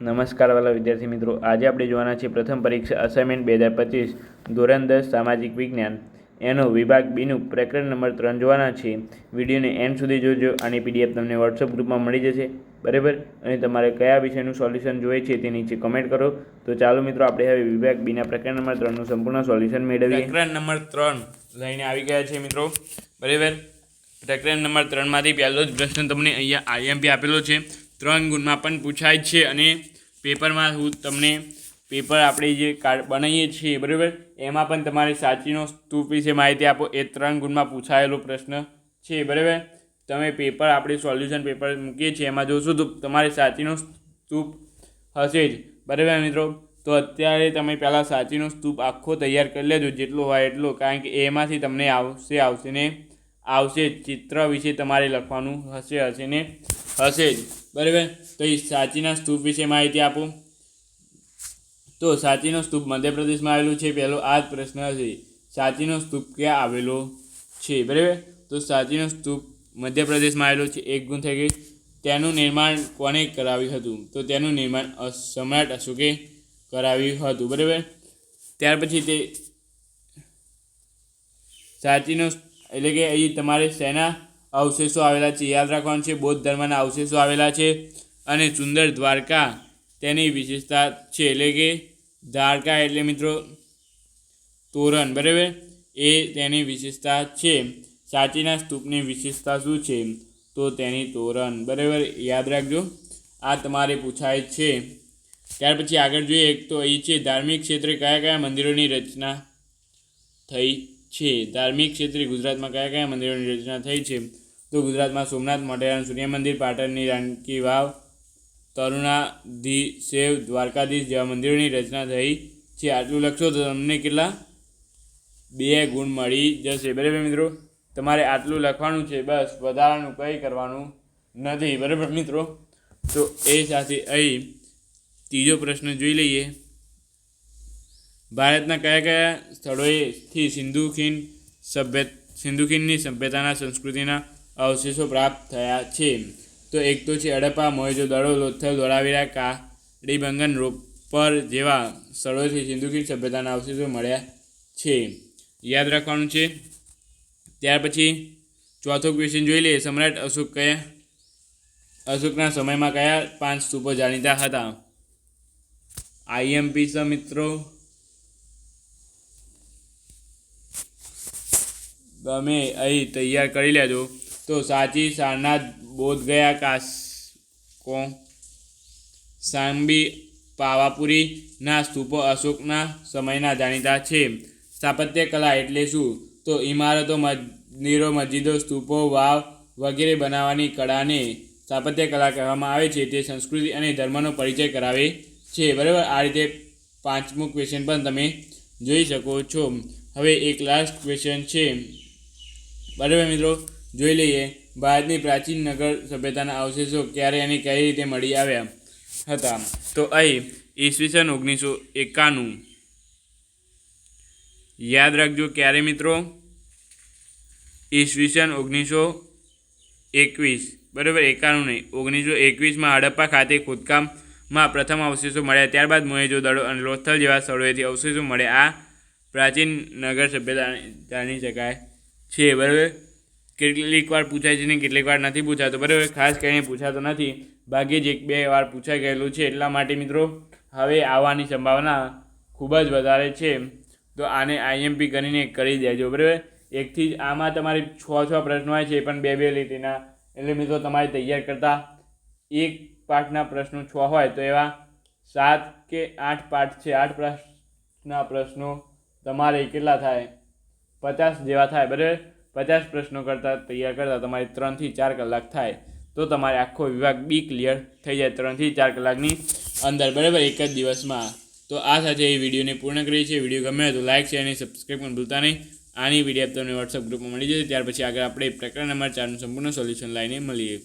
નમસ્કાર વાલા વિદ્યાર્થી મિત્રો. આજે આપણે જોવાના છે પ્રથમ પરીક્ષા અસાઇનમેન્ટ બે હજાર પચીસ, ધોરણ દસ, સામાજિક વિજ્ઞાન. એનો વિભાગ બીનું પ્રકરણ નંબર ત્રણ જોવાના છે વિડીયોને એન્ડ સુધી જોજો આની પીડીએફ તમને વોટ્સઅપ ગ્રુપમાં મળી જશે. બરાબર? અને તમારે કયા વિષયનું સોલ્યુશન જોઈએ છે તે નીચે કમેન્ટ કરો. તો ચાલો મિત્રો, આપણે હવે વિભાગ બીના પ્રકરણ નંબર ત્રણનું સંપૂર્ણ સોલ્યુશન મેળવીએ. પ્રકરણ નંબર ત્રણ લઈને આવી ગયા છે મિત્રો. બરાબર? પ્રકરણ નંબર ત્રણમાંથી પહેલો જ પ્રશ્ન તમને અહીંયા આઈએમપી આપેલો છે. ત્રણ ગુણમાં પણ પૂછાય છે અને પેપરમાં હું તમને પેપર આપણે જે કાર્ડ બનાવીએ છીએ, બરાબર? એમાં પણ તમારે સાચીનો સ્તૂપ વિશે માહિતી આપો. એ ત્રણ ગુણમાં પૂછાયેલો પ્રશ્ન છે, બરાબર? તમે પેપર, આપણે સોલ્યુશન પેપર મૂકીએ છીએ, એમાં જોશો તો તમારે સાચીનો સ્તૂપ હશે જ, બરાબર મિત્રો? તો અત્યારે તમે પહેલાં સાચીનો સ્તૂપ આખો તૈયાર કરી લેજો, જેટલો હોય એટલો, કારણ કે એમાંથી તમને આવશે આવશે ને આવશે ચિત્ર વિશે તમારે લખવાનું હશે હશે ને? હશે જ. બરાબર? તો એ સાચીના સ્તૂપ વિશે માહિતી આપો. તો સાચીનો સ્તૂપ મધ્યપ્રદેશમાં આવેલું છે, પહેલો આ જ પ્રશ્ન હશે. સાચીનો સ્તૂપ ક્યાં આવેલો છે? બરાબર? તો સાચીનો સ્તૂપ મધ્યપ્રદેશમાં આવેલો છે, એક ગુણ થઈ ગઈ. તેનું નિર્માણ કોણે કરાવ્યું હતું? તો તેનું નિર્માણ સમ્રાટ અશોકે કરાવ્યું હતું. બરાબર? ત્યાર પછી તે સાચીનો એટલે કે અહીં તમારે શેના અવશેષો આવેલા છે. યાદ રાખવાનું છે, બૌદ્ધ ધર્મના અવશેષો આવેલા છે અને સુંદર દ્વારકા તેની વિશેષતા છે. એટલે કે દ્વારકા એટલે મિત્રો તોરણ, બરાબર? એ તેની વિશેષતા છે. સાચીના સ્તૂપની વિશેષતા શું છે? તો તેની તોરણ, બરાબર? યાદ રાખજો. આ તમારે પૂછાય છે. ત્યાર પછી આગળ જોઈએ, એક તો અહીં છે, ધાર્મિક ક્ષેત્રે કયા કયા મંદિરોની રચના થઈ છે? ધાર્મિક ક્ષેત્રે ગુજરાતમાં કયા કયા મંદિરોની રચના થઈ છે? તો ગુજરાતમાં સોમનાથ, મોઢેરાનું સૂર્ય મંદિર, પાટણની રાણકી વાવ તરુણાધીશેવ દ્વારકાધીશ જેવા મંદિરોની રચના થઈ છે. આટલું લખશો તો તમને કેટલા? બે ગુણ મળી જશે. બરાબર મિત્રો? તમારે આટલું લખવાનું છે બસ. વધારાનું કંઈ કરવાનું નથી. બરાબર મિત્રો? તો એ સાથે અહીં ત્રીજો પ્રશ્ન જોઈ લઈએ. ભારતના કયા કયા સ્થળોએથી સિંધુ ખીણ સભ્ય, સિંધુ ખીણની સભ્યતાના સંસ્કૃતિના અવશેષો પ્રાપ્ત થયા છે. તો એક તો છે હડપ્પા દડો, લોથલ ધોળાવીરા કાળીબંગન રોપર જેવા સ્થળોથી સિંધુ સભ્યતાના અવશેષો મળ્યા છે. યાદ રાખવાનું છે. ત્યાર પછી ચોથો ક્વેશ્ચન જોઈ લઈએ. સમ્રાટ અશોક કયા, અશોકના સમયમાં કયા પાંચ સ્તૂપો જાણીતા હતા? આઈએમપી સ મિત્રો. તમે અહીં તૈયાર કરી લેજો. તો સાચી સારનાથ બોધ ગયા કાશ કો સાંબી પાવાપુરીના સ્તૂપો અશોકના સમયના જાણીતા છે. સ્થાપત્ય કલા એટલે શું? તો ઇમારતો, મંદિરો, મસ્જિદો, સ્તૂપો, વાવ વગેરે બનાવવાની કળાને સ્થાપત્ય કલા કહેવામાં આવે છે. તે સંસ્કૃતિ અને ધર્મનો પરિચય કરાવે છે. બરાબર? આ રીતે પાંચમું ક્વેશ્ચન પણ તમે જોઈ શકો છો. હવે એક લાસ્ટ ક્વેશ્ચન છે. બરાબર મિત્રો? જોઈ લઈએ. ભારતની પ્રાચીન નગર સભ્યતાના અવશેષો ક્યારે અને કઈ રીતે મળી આવ્યા હતા? તો અહીં ઈસવીસન ઓગણીસો એકાણું. યાદ રાખજો ક્યારે મિત્રો? ઈસવીસન ઓગણીસો એકવીસ. બરાબર, એકાણું નહીં. ઓગણીસો એકવીસમાં હડપ્પા ખાતે ખોદકામમાં પ્રથમ અવશેષો મળ્યા. ત્યારબાદ મોહેજો દડો અને લોથલ જેવા સ્થળોએથી અવશેષો મળ્યા. આ પ્રાચીન નગર સભ્યતા જાણી શકાય છે, બરાબર? કેટલીક વાર પૂછાય છે ને કેટલીક વાર નથી પૂછાતો. બરાબર, ખાસ કરીને પૂછાતો નથી. ભાગ્યે જ એક બે વાર પૂછાઈ ગયેલું છે એટલા માટે મિત્રો, હવે આવવાની સંભાવના ખૂબ જ વધારે છે. તો આને આઈએમપી કરીને કરી દેજો, બરાબર? એકથી જ આમાં તમારે છ છ પ્રશ્નો હોય છે, એ પણ બે બે લીટીના. એટલે મિત્રો, તમારે તૈયાર કરતાં એક પાઠના પ્રશ્નો છ હોય તો એવા સાત કે આઠ પાઠ છે. આઠ પ્રશ્નના પ્રશ્નો તમારે કેટલા થાય? પચાસ જેવા થાય, બરાબર? પચાસ પ્રશ્નો કરતાં તૈયાર કરતાં તમારે ત્રણથી ચાર કલાક થાય, તો તમારે આખો વિભાગ બી ક્લિયર થઈ જાય ત્રણથી ચાર કલાકની અંદર, બરાબર? એક જ દિવસમાં. તો આ સાથે એ વિડીયોને પૂર્ણ કરીએ છીએ. વીડિયો ગમે તો લાઇક શેર અને સબસ્ક્રાઈબ પણ ભૂલતા નહીં. આની પીડીએફ તમને વોટ્સઅપ ગ્રુપમાં મળી જશે. ત્યાર પછી આગળ આપણે પ્રકરણ નંબર ચારનું સંપૂર્ણ સોલ્યુશન લાઈને મળીએ.